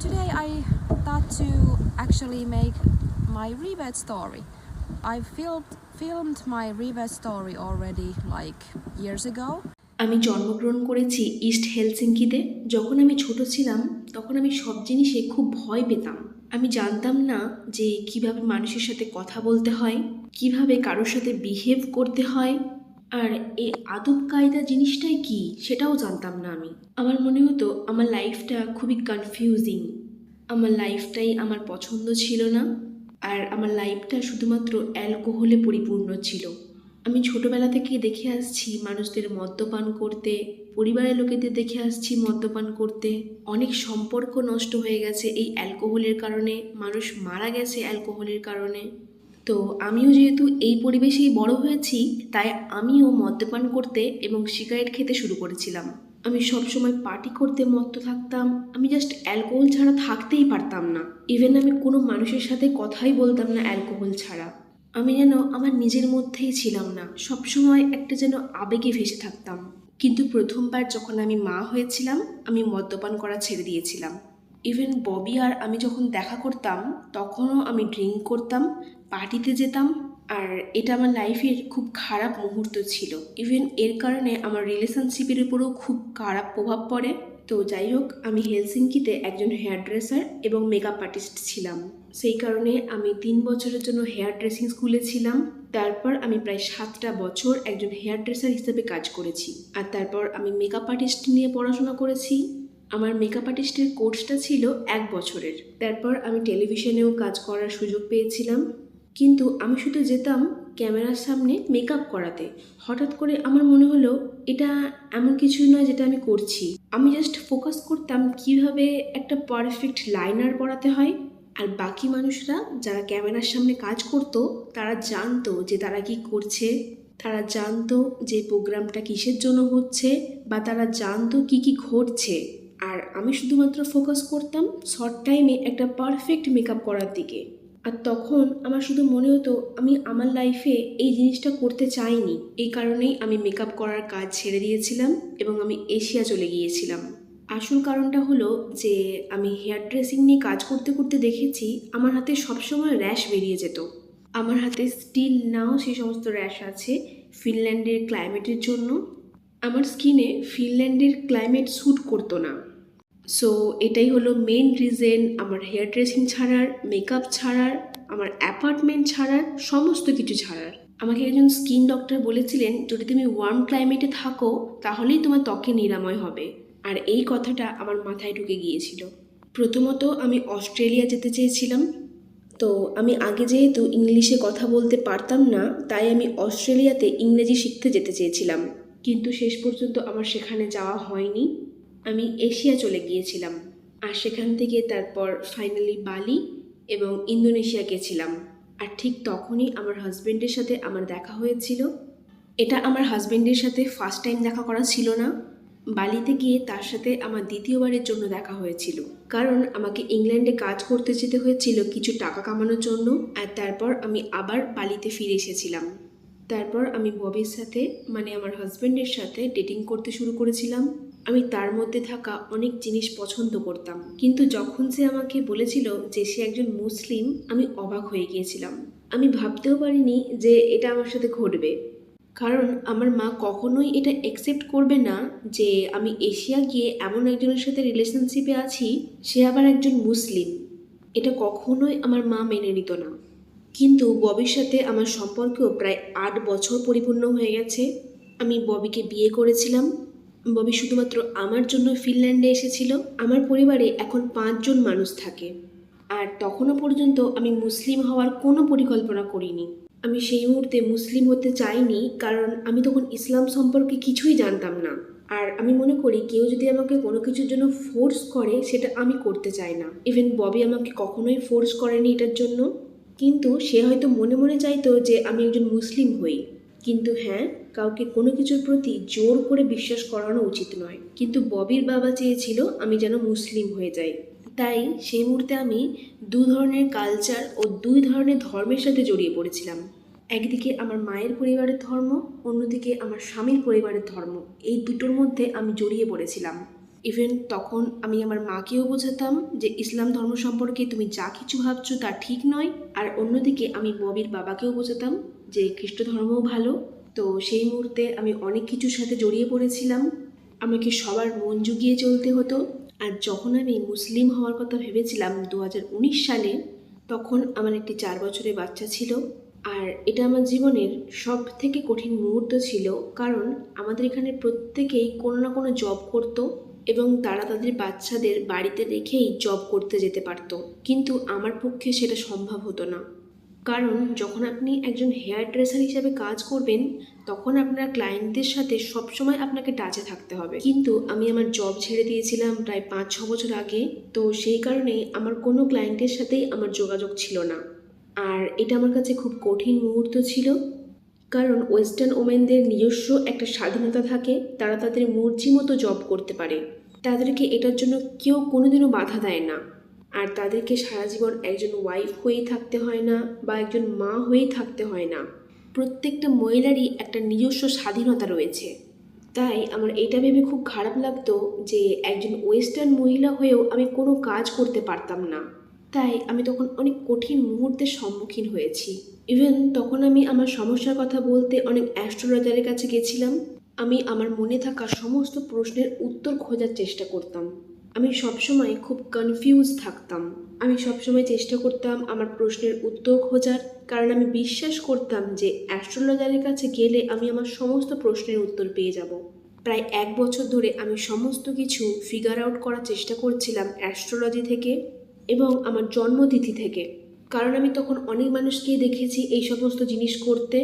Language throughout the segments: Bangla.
Today, I thought to actually make my rebirth story. I filmed filmed my rebirth story already, like, years ago. আমি জন্মগ্রহণ করেছি ইস্ট হেলসিঙ্কিতে যখন আমি ছোট ছিলাম, তখন আমি সব জিনিসে খুব ভয় পেতাম আমি জানতাম না যে কীভাবে মানুষের সাথে কথা বলতে হয়, কীভাবে কারোর সাথে বিহেভ করতে হয় আর এই আদব কায়দা জিনিসটাই কি সেটাও জানতাম না আমি। আমার মনে হতো আমার লাইফটা খুবই কনফিউজিং আমার লাইফটাই আমার পছন্দ ছিল না, আর আমার লাইফটা শুধুমাত্র অ্যালকোহলে পরিপূর্ণ ছিল। আমি ছোটবেলা থেকে দেখে আসছি মানুষদের মদ্যপান করতে, পরিবারের লোকেদের দেখে আসছি মদ্যপান করতে। অনেক সম্পর্ক নষ্ট হয়ে গেছে এই অ্যালকোহলের কারণে, মানুষ মারা গেছে অ্যালকোহলের কারণে। তো আমিও যেহেতু এই পরিবেশেই বড় হয়েছি, তাই আমিও মদ্যপান করতে এবং সিগারেট খেতে শুরু করেছিলাম। আমি সবসময় পার্টি করতে মত্ত থাকতাম, আমি জাস্ট অ্যালকোহল ছাড়া থাকতেই পারতাম না। ইভেন আমি কোনো মানুষের সাথে কথাই বলতাম না অ্যালকোহল ছাড়া। আমি যেন আমার নিজের মধ্যেই ছিলাম না, সবসময় একটা যেন আবেগে ভেসে থাকতাম। কিন্তু প্রথমবার যখন আমি মা হয়েছিলাম, আমি মদ্যপান করা ছেড়ে দিয়েছিলাম। ইভেন ববি আর আমি যখন দেখা করতাম, তখনও আমি ড্রিঙ্ক করতাম পার্টিতে যেতাম, আর এটা আমার লাইফের খুব খারাপ মুহূর্ত ছিল। ইভেন এর কারণে আমার রিলেশনশিপের উপরেও খুব খারাপ প্রভাব পড়ে। তো যাই হোক, আমি হেলসিঙ্কিতে একজন হেয়ার ড্রেসার এবং মেকআপ আর্টিস্ট ছিলাম। সেই কারণে আমি তিন বছরের জন্য হেয়ার ড্রেসিং স্কুলে ছিলাম। তারপর আমি প্রায় সাতটা বছর একজন হেয়ার ড্রেসার হিসেবে কাজ করেছি। আর তারপর আমি মেকআপ আর্টিস্ট নিয়ে পড়াশোনা করেছি। আমার মেকআপ আর্টিস্টের কোর্সটা ছিল এক বছরের। তারপর আমি টেলিভিশনেও কাজ করার সুযোগ পেয়েছিলাম। কিন্তু আমি শুধু যেতাম ক্যামেরার সামনে মেকআপ করাতে। হঠাৎ করে আমার মনে হলো, এটা এমন কিছুই নয় যেটা আমি করছি। আমি জাস্ট ফোকাস করতাম কীভাবে একটা পারফেক্ট লাইনার পরাতে হয়। আর বাকি মানুষরা যারা ক্যামেরার সামনে কাজ করতো, তারা জানতো যে তারা কি করছে। তারা জানতো যে প্রোগ্রামটা কিসের জন্য হচ্ছে, বা তারা জানতো কি কি ঘটছে। আর আমি শুধুমাত্র ফোকাস করতাম শর্ট টাইমে একটা পারফেক্ট মেকআপ করার দিকে। আর তখন আমার শুধু মনে হতো, আমি আমার লাইফে এই জিনিসটা করতে চাইনি। এই কারণেই আমি মেকআপ করার কাজ ছেড়ে দিয়েছিলাম এবং আমি এশিয়া চলে গিয়েছিলাম। আসল কারণটা হলো যে, আমি হেয়ার ড্রেসিং নিয়ে কাজ করতে করতে দেখেছি, আমার হাতে সবসময় র্যাশ বেরিয়ে যেত। আমার হাতে স্টিল নাও সেই সমস্ত র্যাশ আছে ফিনল্যান্ডের ক্লাইমেটের জন্য। আমার স্কিনে ফিনল্যান্ডের ক্লাইমেট স্যুট করতো না। সো এটাই হলো মেন রিজেন আমার হেয়ার ড্রেসিং ছাড়ার মেকআপ ছাড়ার, আমার অ্যাপার্টমেন্ট ছাড়ার, সমস্ত কিছু ছাড়ার। আমাকে একজন স্কিন ডক্টর বলেছিলেন, যদি তুমি ওয়ার্ম ক্লাইমেটে থাকো, তাহলেই তোমার ত্বকে নিরাময় হবে। আর এই কথাটা আমার মাথায় ঢুকে গিয়েছিল। প্রথমত আমি অস্ট্রেলিয়া যেতে চেয়েছিলাম। তো আমি আগে যেহেতু ইংলিশে কথা বলতে পারতাম না, তাই আমি অস্ট্রেলিয়াতে ইংরেজি শিখতে যেতে চেয়েছিলাম। কিন্তু শেষ পর্যন্ত আমার সেখানে যাওয়া হয়নি। আমি এশিয়া চলে গিয়েছিলাম আর সেখান থেকে তারপর ফাইনালি বালি এবং ইন্দোনেশিয়া গেছিলাম। আর ঠিক তখনই আমার হাজবেন্ডের সাথে আমার দেখা হয়েছিল। এটা আমার হাজবেন্ডের সাথে ফার্স্ট টাইম দেখা করা ছিল না। বালিতে গিয়ে তার সাথে আমার দ্বিতীয়বারের জন্য দেখা হয়েছিল। কারণ আমাকে ইংল্যান্ডে কাজ করতে যেতে হয়েছিল কিছু টাকা কামানোর জন্য আর তারপর আমি আবার বালিতে ফিরে এসেছিলাম। তারপর আমি ববির সাথে মানে আমার হাজবেন্ডের সাথে ডেটিং করতে শুরু করেছিলাম। আমি তার মধ্যে থাকা অনেক জিনিস পছন্দ করতাম। কিন্তু যখন সে আমাকে বলেছিল যে সে একজন মুসলিম, আমি অবাক হয়ে গিয়েছিলাম। আমি ভাবতেও পারিনি যে এটা আমার সাথে ঘটবে। কারণ আমার মা কখনোই এটা অ্যাকসেপ্ট করবে না যে আমি এশিয়া গিয়ে এমন একজনের সাথে রিলেশনশিপে আছি, সে আবার একজন মুসলিম। এটা কখনোই আমার মা মেনে নিত না। কিন্তু ববির সাথে আমার সম্পর্ক প্রায় আট বছর পরিপূর্ণ হয়ে গেছে। আমি ববিকে বিয়ে করেছিলাম। ববি শুধুমাত্র আমার জন্য ফিনল্যান্ডে এসেছিল। আমার পরিবারে এখন পাঁচজন মানুষ থাকে। আর তখনও পর্যন্ত আমি মুসলিম হওয়ার কোনো পরিকল্পনা করিনি। আমি সেই মুহূর্তে মুসলিম হতে চাইনি, কারণ আমি তখন ইসলাম সম্পর্কে কিছুই জানতাম না। আর আমি মনে করি, কেউ যদি আমাকে কোনো কিছুর জন্য ফোর্স করে, সেটা আমি করতে চাই না। ইভেন ববি আমাকে কখনোই ফোর্স করেনি এটার জন্য। কিন্তু সে হয়তো মনে মনে চাইতো যে আমি একজন মুসলিম হই। কিন্তু হ্যাঁ কাউকে কোনো কিছুর প্রতি জোর করে বিশ্বাস করানো উচিত নয়। কিন্তু ববির বাবা চেয়েছিল আমি যেন মুসলিম হয়ে যাই। তাই সেই মুহূর্তে আমি দু ধরনের কালচার ও দুই ধরনের ধর্মের সাথে জড়িয়ে পড়েছিলাম। একদিকে আমার মায়ের পরিবারের ধর্ম, অন্যদিকে আমার স্বামীর পরিবারের ধর্ম। এই দুটোর মধ্যে আমি জড়িয়ে পড়েছিলাম। ইভেন তখন আমি আমার মাকেও বোঝাতাম যে ইসলাম ধর্ম সম্পর্কে তুমি যা কিছু ভাবছ তা ঠিক নয়। আর অন্যদিকে আমি ববির বাবাকেও বোঝাতাম যে খ্রিস্ট ধর্মও ভালো। তো সেই মুহূর্তে আমি অনেক কিছুর সাথে জড়িয়ে পড়েছিলাম। আমাকে সবার মন জুগিয়ে চলতে হতো। আর যখন আমি মুসলিম হওয়ার কথা ভেবেছিলাম দু হাজার উনিশ সালে, তখন আমার একটি চার বছরের বাচ্চা ছিল। আর এটা আমার জীবনের সব থেকে কঠিন মুহূর্ত ছিল। কারণ আমাদের এখানে প্রত্যেকেই কোনো না কোনো জব করতো। এবং তারা তাদের বাচ্চাদের বাড়িতে রেখেই জব করতে যেতে পারতো। কিন্তু আমার পক্ষে সেটা সম্ভব হতো না। কারণ যখন আপনি একজন হেয়ার ড্রেসার হিসাবে কাজ করবেন, তখন আপনার ক্লায়েন্টদের সাথে সবসময় আপনাকে টাচে থাকতে হবে। কিন্তু আমি আমার জব ছেড়ে দিয়েছিলাম প্রায় পাঁচ ছ বছর আগে, তো সেই কারণে আমার কোনো ক্লায়েন্টের সাথেই আমার যোগাযোগ ছিল না। আর এটা আমার কাছে খুব কঠিন মুহূর্ত ছিল। কারণ ওয়েস্টার্ন ওমেনদের নিজস্ব একটা স্বাধীনতা থাকে, তারা তাদের মর্জি মতো জব করতে পারে। তাদেরকে এটার জন্য কেউ কোনোদিনও বাধা দেয় না। আর তাদেরকে সারা জীবন একজন ওয়াইফ হয়েই থাকতে হয় না বা একজন মা হয়েই থাকতে হয় না। প্রত্যেকটা মহিলারই একটা নিজস্ব স্বাধীনতা রয়েছে। তাই আমার এটা ভেবে খুব খারাপ লাগতো যে একজন ওয়েস্টার্ন মহিলা হয়েও আমি কোনো কাজ করতে পারতাম না। তাই আমি তখন অনেক কঠিন মুহূর্তের সম্মুখীন হয়েছি। ইভেন তখন আমি আমার সমস্যার কথা বলতে অনেক অ্যাস্ট্রোলজারের কাছে গেছিলাম। আমি আমার মনে থাকা সমস্ত প্রশ্নের উত্তর খোঁজার চেষ্টা করতাম। আমি সবসময় খুব কনফিউজ থাকতাম। আমি সবসময় চেষ্টা করতাম আমার প্রশ্নের উত্তর খোঁজার, কারণ আমি বিশ্বাস করতাম যে অ্যাস্ট্রোলজারের কাছে গেলে আমি আমার সমস্ত প্রশ্নের উত্তর পেয়ে যাব। প্রায় এক বছর ধরে আমি সমস্ত কিছু ফিগার আউট করার চেষ্টা করছিলাম অ্যাস্ট্রোলজি থেকে। এবং আমার জন্মতিথি থেকে। কারণ আমি তখন অনেক মানুষকে দেখেছি এই সমস্ত জিনিস করতে।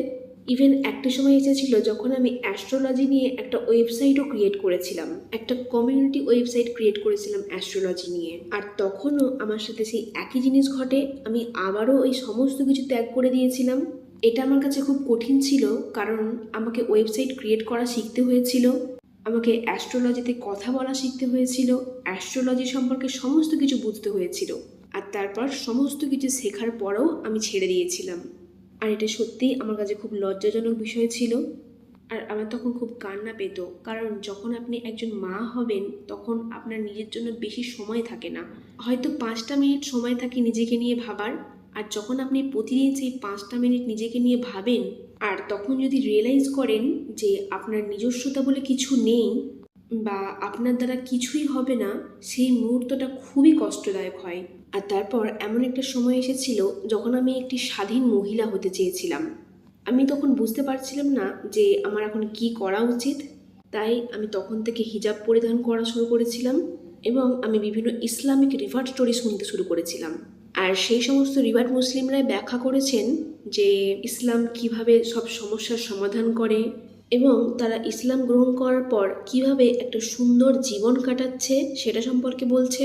ইভেন একটা সময় এসেছিল যখন আমি অ্যাস্ট্রোলজি নিয়ে একটা ওয়েবসাইটও ক্রিয়েট করেছিলাম। একটা কমিউনিটি ওয়েবসাইট ক্রিয়েট করেছিলাম অ্যাস্ট্রোলজি নিয়ে। আর তখনও আমার সাথে সেই একই জিনিস ঘটে। আমি আবারও ওই সমস্ত কিছু ত্যাগ করে দিয়েছিলাম। এটা আমার কাছে খুব কঠিন ছিল, কারণ আমাকে ওয়েবসাইট ক্রিয়েট করা শিখতে হয়েছিল। আমাকে অ্যাস্ট্রোলজিতে কথা বলা শিখতে হয়েছিল অ্যাস্ট্রোলজি সম্পর্কে সমস্ত কিছু বুঝতে হয়েছিল, আর তারপর সমস্ত কিছু শেখার পরেও আমি ছেড়ে দিয়েছিলাম। আর এটা সত্যিই আমার কাছে খুব লজ্জাজনক বিষয় ছিল। আর আমার তখন খুব কান্না পেত, কারণ যখন আপনি একজন মা হবেন, তখন আপনার নিজের জন্য বেশি সময় থাকে না। হয়তো পাঁচটা মিনিট সময় থাকে নিজেকে নিয়ে ভাবার আর যখন আপনি প্রতিদিন সেই পাঁচটা মিনিট নিজেকে নিয়ে ভাবেন, আর তখন যদি রিয়েলাইজ করেন যে আপনার নিজস্বতা বলে কিছু নেই বা আপনার দ্বারা কিছুই হবে না, সেই মুহূর্তটা খুবই কষ্টদায়ক হয়। আর তারপর এমন একটা সময় এসেছিল যখন আমি একটি স্বাধীন মহিলা হতে চেয়েছিলাম। আমি তখন বুঝতে পারছিলাম না যে আমার এখন কি করা উচিত। তাই আমি তখন থেকে হিজাব পরিধান করা শুরু করেছিলাম এবং আমি বিভিন্ন ইসলামিক রিভার্ট স্টোরি শুনতে শুরু করেছিলাম। আর সেই সমস্ত রিভার্ট মুসলিমরাই ব্যাখ্যা করেছেন যে ইসলাম কীভাবে সব সমস্যার সমাধান করে এবং তারা ইসলাম গ্রহণ করার পর কীভাবে একটা সুন্দর জীবন কাটাচ্ছে সেটা সম্পর্কে বলছে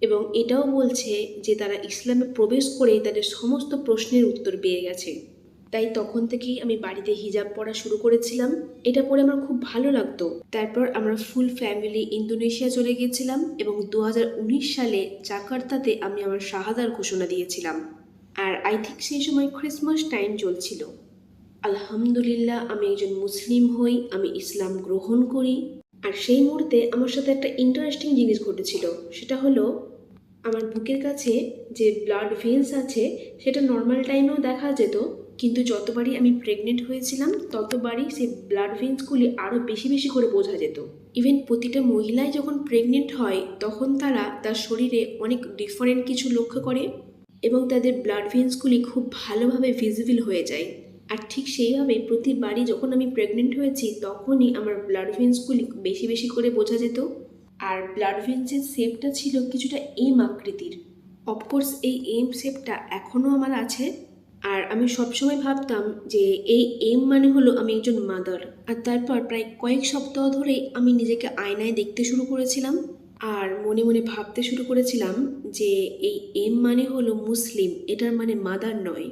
এবং এটাও বলছে যে তারা ইসলামে প্রবেশ করে তাদের সমস্ত প্রশ্নের উত্তর পেয়ে গেছে। তাই তখন থেকেই আমি বাড়িতে হিজাব পড়া শুরু করেছিলাম। এটা পরে আমার খুব ভালো লাগতো। তারপর আমরা ফুল ফ্যামিলি ইন্দোনেশিয়া চলে গিয়েছিলাম এবং দু হাজার উনিশ সালে জাকার্তাতে আমি আমার শাহাদার ঘোষণা দিয়েছিলাম। আর আই থিঙ্ক সেই সময় ক্রিসমাস টাইম চলছিল। আলহামদুলিল্লাহ, আমি একজন মুসলিম হই, আমি ইসলাম গ্রহণ করি। আর সেই মুহূর্তে আমার সাথে একটা ইন্টারেস্টিং জিনিস ঘটেছিল। সেটা হলো আমার বুকের কাছে যে ব্লাড ভেন্স আছে, সেটা নর্মাল টাইমেও দেখা যেত, কিন্তু যতবারই আমি প্রেগনেন্ট হয়েছিলাম, ততবারই সেই ব্লাড ভেন্সগুলি আরও বেশি বেশি করে বোঝা যেত। ইভেন প্রতিটা মহিলাই যখন প্রেগনেন্ট হয়, তখন তারা তার শরীরে অনেক ডিফারেন্ট কিছু লক্ষ্য করে এবং তাদের ব্লাড ভেন্সগুলি খুব ভালোভাবে ভিজিবল হয়ে যায়। আর ঠিক সেইভাবে প্রতিবারই যখন আমি প্রেগনেন্ট হয়েছি, তখনই আমার ব্লাড ভেন্সগুলি বেশি বেশি করে বোঝা যেত। আর ব্লাড ভেন্সের শেপটা ছিল কিছুটা এম আকৃতির। অফকোর্স এই এম শেপটা এখনও আমার আছে। আর আমি সবসময় ভাবতাম যে এই এম মানে হলো আমি একজন মাদার আর তারপর প্রায় কয়েক সপ্তাহ ধরেই আমি নিজেকে আয়নায় দেখতে শুরু করেছিলাম। আর মনে মনে ভাবতে শুরু করেছিলাম যে এই এম মানে হলো মুসলিম, এটার মানে মাদার নয়।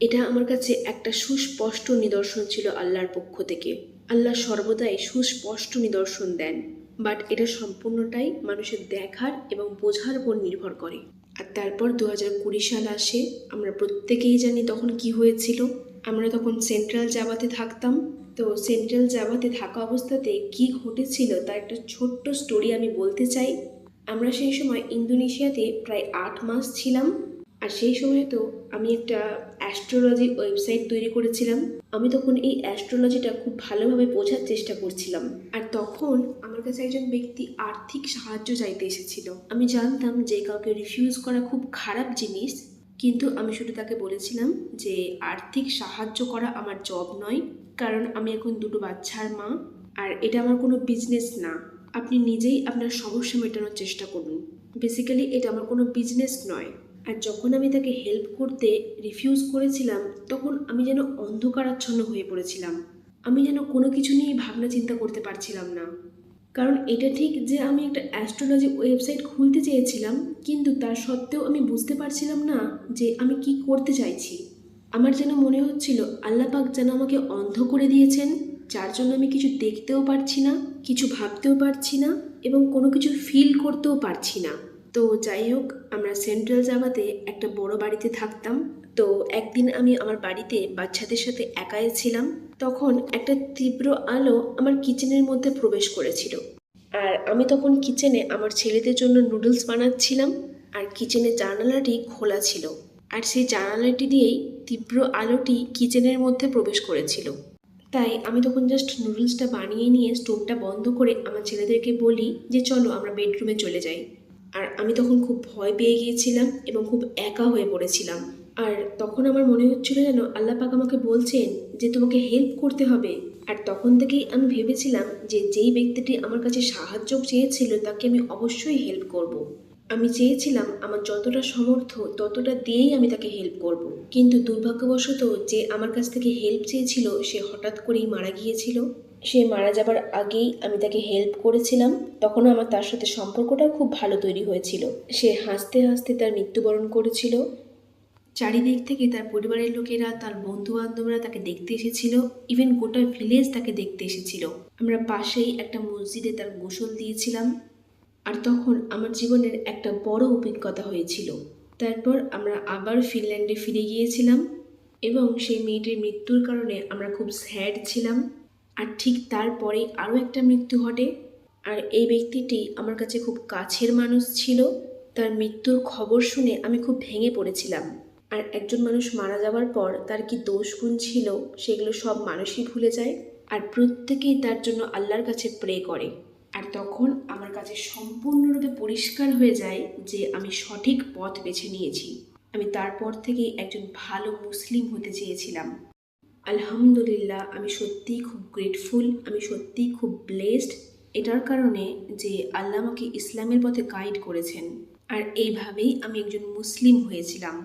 এটা আমার কাছে একটা সুস্পষ্ট নিদর্শন ছিল আল্লাহর পক্ষ থেকে। আল্লাহ সর্বদাই সুস্পষ্ট নিদর্শন দেন। বাট এটা সম্পূর্ণটাই মানুষের দেখার এবং বোঝার উপর নির্ভর করে। আর তারপর দু হাজার কুড়ি সাল আসে, আমরা প্রত্যেকেই জানি তখন কি হয়েছিল। আমরা তখন সেন্ট্রাল জাবাতে থাকতাম। তো সেন্ট্রাল জাভাতে থাকা অবস্থাতে কি ঘটেছিল তার একটা ছোট্ট স্টোরি আমি বলতে চাই। আমরা সেই সময় ইন্দোনেশিয়াতে প্রায় আট মাস ছিলাম। আর সেই সময় তো আমি একটা অ্যাস্ট্রোলজি ওয়েবসাইট তৈরি করেছিলাম। আমি তখন এই অ্যাস্ট্রোলজিটা খুব ভালোভাবে বোঝার চেষ্টা করছিলাম। আর তখন আমার কাছে একজন ব্যক্তি আর্থিক সাহায্য চাইতে এসেছিল। আমি জানতাম যে কাউকে রিফিউজ করা খুব খারাপ জিনিস, কিন্তু আমি শুধু তাকে বলেছিলাম যে আর্থিক সাহায্য করা আমার জব নয়, কারণ আমি এখন দুটো বাচ্চার মা, আর এটা আমার কোনো বিজনেস না। আপনি নিজেই আপনার সমস্যা মেটানোর চেষ্টা করুন। বেসিক্যালি এটা আমার কোনো বিজনেস নয়। আর যখন আমি তাকে হেল্প করতে রিফিউজ করেছিলাম, তখন আমি যেন অন্ধকারাচ্ছন্ন হয়ে পড়েছিলাম। আমি যেন কোনো কিছু নিয়ে ভাবনা চিন্তা করতে পারছিলাম না। কারণ এটা ঠিক যে আমি একটা অ্যাস্ট্রোলজি ওয়েবসাইট খুলতে চেয়েছিলাম, কিন্তু তার সত্ত্বেও আমি বুঝতে পারছিলাম না যে আমি কি করতে চাইছি। আমার যেন মনে হচ্ছিল, আল্লাহ পাক যেন আমাকে অন্ধ করে দিয়েছেন, যার জন্য আমি কিছু দেখতেও পারছি না, কিছু ভাবতেও পারছি না, এবং কোনো কিছু ফিল করতেও পারছি না। তো যাই হোক, আমরা সেন্ট্রাল জাভাতে একটা বড় বাড়িতে থাকতাম। তো একদিন আমি আমার বাড়িতে বাচ্চাদের সাথে একাই ছিলাম। তখন একটা তীব্র আলো আমার কিচেনের মধ্যে প্রবেশ করেছিল। আর আমি তখন কিচেনে আমার ছেলেদের জন্য নুডলস বানাচ্ছিলাম আর কিচেনের জানালাটি খোলা ছিল। আর সেই জানালাটি দিয়েই তীব্র আলোটি কিচেনের মধ্যে প্রবেশ করেছিল। তাই আমি তখন জাস্ট নুডলসটা বানিয়ে নিয়ে স্টোভটা বন্ধ করে আমার ছেলেদেরকে বলি যে, চলো আমরা বেডরুমে চলে যাই। আর আমি তখন খুব ভয় পেয়ে গিয়েছিলাম এবং খুব একা হয়ে পড়েছিলাম আর তখন আমার মনে হচ্ছিল যেন আল্লাহ পাক আমাকে বলছেন যে তোমাকে হেল্প করতে হবে আর তখন থেকেই আমি ভেবেছিলাম যে যেই ব্যক্তিটি আমার কাছে সাহায্য চেয়েছিল তাকে আমি অবশ্যই হেল্প করব। আমি চেয়েছিলাম আমার যতটা সমর্থ ততটা দিয়েই আমি তাকে হেল্প করব। কিন্তু দুর্ভাগ্যবশত যে আমার কাছ থেকে হেল্প চেয়েছিল সে হঠাৎ করেই মারা গিয়েছিল সে মারা যাবার আগেই আমি তাকে হেল্প করেছিলাম। তখন আমার তার সাথে সম্পর্কটা খুব ভালো তৈরি হয়েছিল। সে হাসতে হাসতে তার মৃত্যুবরণ করেছিল। চারিদিক থেকে তার পরিবারের লোকেরা, তার বন্ধু বান্ধবরা তাকে দেখতে এসেছিল। ইভেন গোটা ভিলেজ তাকে দেখতে এসেছিল। আমরা পাশেই একটা মসজিদে তার গোসল দিয়েছিলাম। আর তখন আমার জীবনের একটা বড় অভিজ্ঞতা হয়েছিল। তারপর আমরা আবার ফিনল্যান্ডে ফিরে গিয়েছিলাম এবং সেই মেয়েটির মৃত্যুর কারণে আমরা খুব স্যাড ছিলাম। আর ঠিক তারপরেই আরও একটা মৃত্যু ঘটে। আর এই ব্যক্তিটি আমার কাছে খুব কাছের মানুষ ছিল। তার মৃত্যুর খবর শুনে আমি খুব ভেঙে পড়েছিলাম। আর একজন মানুষ মারা যাওয়ার পর তার কি দোষ গুণ ছিল সেগুলো সব মানুষই ভুলে যায়। আর প্রত্যেকেই তার জন্য আল্লাহর কাছে প্রে করে। আর তখন আমার কাছে সম্পূর্ণরূপে পরিষ্কার হয়ে যায় যে আমি সঠিক পথ বেছে নিয়েছি। আমি তারপর থেকেই একজন ভালো মুসলিম হতে চেয়েছিলাম। আলহামদুলিল্লাহ, আমি সত্যিই খুব গ্রেটফুল আমি সত্যিই খুব ব্লেসড এটার কারণে যে আল্লাহ আমাকে ইসলামের পথে গাইড করেছেন। আর এইভাবেই আমি একজন মুসলিম হয়েছিলাম।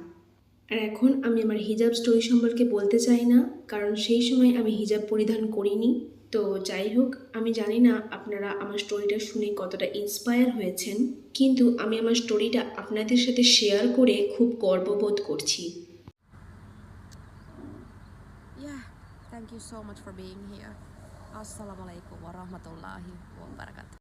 আর এখন আমি আমার হিজাব স্টোরি সম্পর্কে বলতে চাই না, কারণ সেই সময় আমি হিজাব পরিধান করিনি। তো যাই হোক, আমি জানি না আপনারা আমার স্টোরিটা শুনে কতটা ইন্সপায়ার হয়েছেন, কিন্তু আমি আমার স্টোরিটা আপনাদের সাথে শেয়ার করে খুব গর্ববোধ করছি। Thank you so much for being here. Assalamu alaikum wa rahmatullahi wa barakatuh.